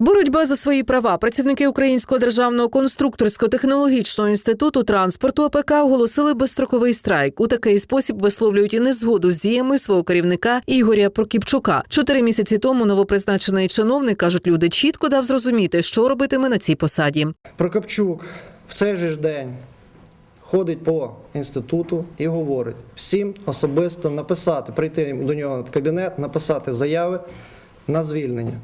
Боротьба за свої права. Працівники Українського державного конструкторсько-технологічного інституту транспорту АПК оголосили безстроковий страйк. У такий спосіб висловлюють і незгоду з діями свого керівника Ігоря Прокіпчука. Чотири місяці тому новопризначений чиновник кажуть, люди чітко дав зрозуміти, що робитиме на цій посаді. Прокопчук в цей же день ходить по інституту і говорить всім особисто написати, прийти до нього в кабінет, написати заяви на звільнення.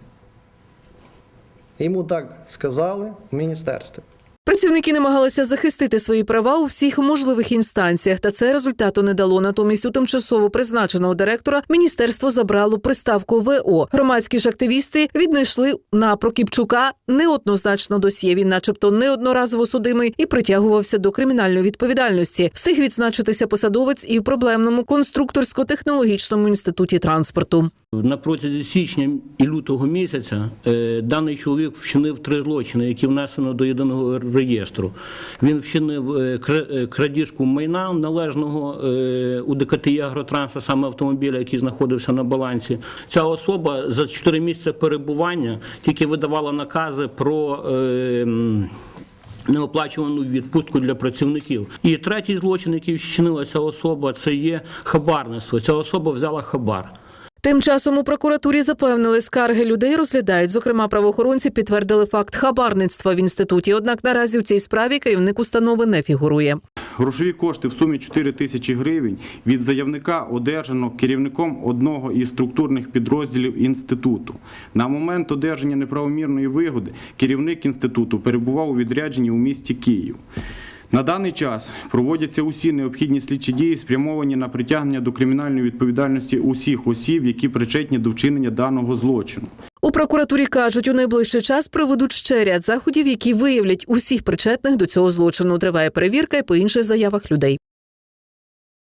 Йому так сказали в міністерстві. Працівники намагалися захистити свої права у всіх можливих інстанціях, та це результату не дало. Натомість у тимчасово призначеного директора міністерство забрало приставку ВО. Громадські ж активісти віднайшли на Прокіпчука неоднозначно досьє. Він, начебто, неодноразово судимий і притягувався до кримінальної відповідальності. Встиг відзначитися посадовець і в проблемному конструкторсько-технологічному інституті транспорту. На протязі січня і лютого місяця е, даний чоловік вчинив три злочини, які внесено до єдиного реєстру. Він вчинив е, е, крадіжку майна належного у ДКТІ «Агротранс», а саме автомобіля, який знаходився на балансі. Ця особа за 4 місяці перебування тільки видавала накази про. Неоплачувану відпустку для працівників. І третій злочин, який вчинила ця особа, це є хабарництво. Ця особа взяла хабар. Тим часом у прокуратурі запевнили, скарги людей розглядають. Зокрема, правоохоронці підтвердили факт хабарництва в інституті. Однак наразі у цій справі керівник установи не фігурує. Грошові кошти в сумі 4 тисячі гривень від заявника одержано керівником одного із структурних підрозділів інституту. На момент одержання неправомірної вигоди керівник інституту перебував у відрядженні у місті Київ. На даний час проводяться усі необхідні слідчі дії, спрямовані на притягнення до кримінальної відповідальності усіх осіб, які причетні до вчинення даного злочину. У прокуратурі кажуть, у найближчий час проведуть ще ряд заходів, які виявлять усіх причетних до цього злочину. Триває перевірка і по інших заявах людей.